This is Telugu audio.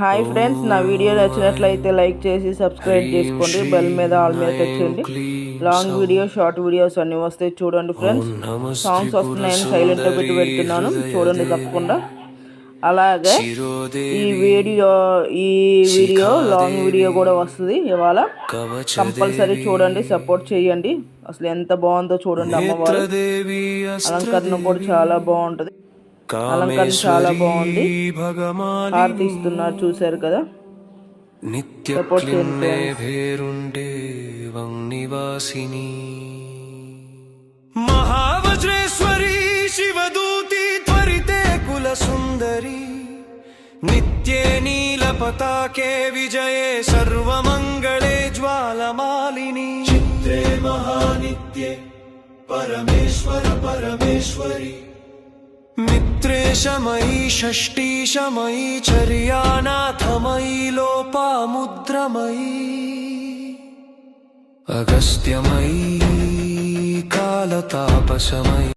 హాయ్ ఫ్రెండ్స్ నా వీడియో నచ్చినట్లయితే లైక్ చేసి సబ్స్క్రైబ్ చేసుకోండి. బెల్ మీద ఆల్ మీద తెచ్చండి లాంగ్ వీడియో షార్ట్ వీడియోస్ అన్ని వస్తాయి చూడండి ఫ్రెండ్స్ సాంగ్స్ వస్తున్నాయని సైలెంట్ పెట్టి పెడుతున్నాను. చూడండి తప్పకుండా. అలాగే ఈ వీడియో ఈ వీడియో లాంగ్ వీడియో కూడా వస్తుంది ఇవాళ. కంపల్సరీ చూడండి సపోర్ట్ చేయండి. అసలు ఎంత బాగుందో చూడండి అమ్మవారు. అలంకరణ కూడా చాలా బాగుంటది. అలంకరణ చాలా బాగుంది. హారతి ఇస్తున్నారు చూశారు కదా. నిత్య సపోర్ట్ చేయండి. మహావజ్రేశ్వరి శివదూతి త్వరితే కుల సుందరి నిత్యే నీల పతాకే విజయే సర్వమంగళే జ్వాలమాలిని. చిత్రే మహానిత్యే పరమేశ్వర పరమేశ్వరి. शमयि षष्टीशमयि चर्यानाथमयी लोपामुद्रमयी अगस्त्यमयी कालतापसमयी